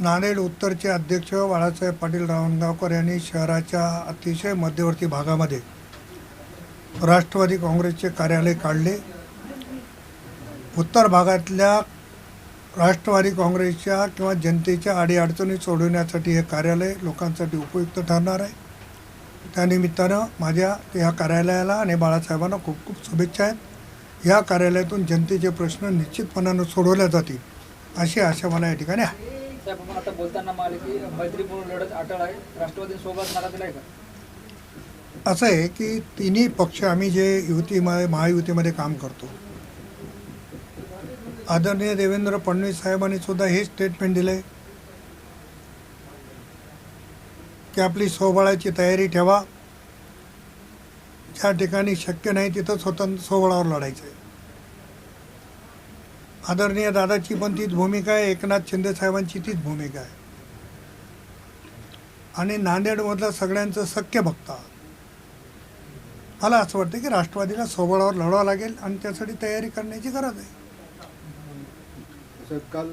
नांदेड उत्तरचे अध्यक्ष बाळासाहेब पाटील रावणगावकर यांनी शहराच्या अतिशय मध्यवर्ती भागामध्ये राष्ट्रवादी काँग्रेसचे कार्यालय काढले. उत्तर भागातल्या राष्ट्रवादी काँग्रेसच्या किंवा जनतेच्या अडीअडचणी सोडवण्यासाठी हे कार्यालय लोकांसाठी उपयुक्त ठरणार आहे. त्यानिमित्तानं माझ्या या कार्यालयाला आणि बाळासाहेबांना खूप खूप शुभेच्छा आहेत. या कार्यालयातून जनतेचे प्रश्न निश्चितपणानं सोडवल्या जातील अशी आशा मला या ठिकाणी आहे. साहेब आता बोलताना म्हणाले की मैत्रीपूर्ण लढत अटळ आहे. राष्ट्रवादीसोबत नारा दिलाय का? असं आहे की तिन्ही पक्ष आम्ही जे युतीमध्ये महायुतीमध्ये काम करतो. आदरणीय देवेंद्र फडणवीस साहेबांनी सुद्धा हे स्टेटमेंट दिलं आहे की आपली सोहळ्याची तयारी ठेवा. ज्या ठिकाणी शक्य नाही तिथं स्वतंत्र सोहळावर लढायचं आहे आदरणीय दादाची पण तीच भूमिका आहे एकनाथ शिंदे साहेबांची तीच भूमिका आहे. आणि नांदेडमधलं सगळ्यांचं सख्य बघता मला असं वाटतं की राष्ट्रवादीला सोबळावर लढावं लागेल आणि त्यासाठी तयारी करण्याची गरज आहे. काल